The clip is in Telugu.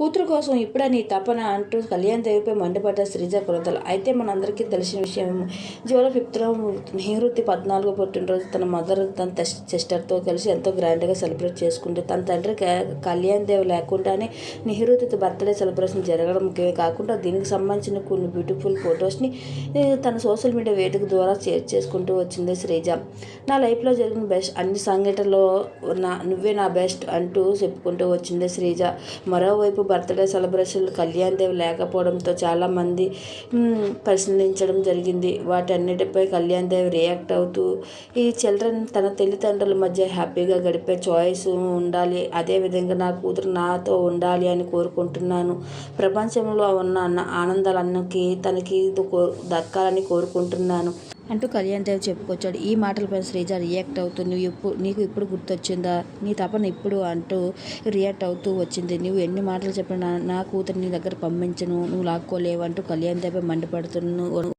కూతురు కోసం ఇప్పుడని తపన అంటూ కళ్యాణ్ దేవిపై మండిపడ్డ శ్రీజ కొలతలు. అయితే మనందరికీ తెలిసిన విషయం జూలై ఫిఫ్త్లో నివృత్తి పద్నాలుగో పుట్టినరోజు తన మదర్ తన సిస్టర్తో కలిసి ఎంతో గ్రాండ్గా సెలబ్రేట్ చేసుకుంటే తన తండ్రి కళ్యాణ్ దేవ్ లేకుండానే నివృత్తి బర్త్డే సెలబ్రేషన్ జరగడం ముఖ్యమే కాకుండా దీనికి సంబంధించిన కొన్ని బ్యూటిఫుల్ ఫొటోస్ని తన సోషల్ మీడియా వేదిక ద్వారా షేర్ చేసుకుంటూ వచ్చింది శ్రీజ. నా లైఫ్లో జరిగిన బెస్ట్ అన్ని సంఘటనలో నా నువ్వే నా బెస్ట్ అంటూ చెప్పుకుంటూ వచ్చింది శ్రీజ. మరోవైపు బర్త్డే సెలబ్రేషన్ కళ్యాణ్ దేవ్ లేకపోవడంతో చాలామంది ప్రశ్నించడం జరిగింది. వాటన్నిటిపై కళ్యాణ్ దేవ్ రియాక్ట్ అవుతూ ఈ చిల్డ్రన్ తన తల్లిదండ్రుల మధ్య హ్యాపీగా గడిపే చాయిస్ ఉండాలి. అదేవిధంగా నా కూతురు నాతో ఉండాలి అని కోరుకుంటున్నాను. ప్రపంచంలో ఉన్న అన్న ఆనందాలన్నకి తనకి ఇది కో- దక్కాలని కోరుకుంటున్నాను అంటూ కళ్యాణ్ దేవ్ చెప్పుకొచ్చాడు. ఈ మాటలపై శ్రీజ రియాక్ట్ అవుతూ నువ్వు ఇప్పుడు నీకు ఇప్పుడు గుర్తొచ్చిందా? నీ తపన ఇప్పుడు అంటూ రియాక్ట్ అవుతూ వచ్చింది. నువ్వు ఎన్ని మాటలు చెప్పినా నా- నా కూతురు నీ దగ్గర పంపించను నువ్వు లాక్కోలేవు అంటూ కళ్యాణ్ దేవ్ మండిపడుతున్నాను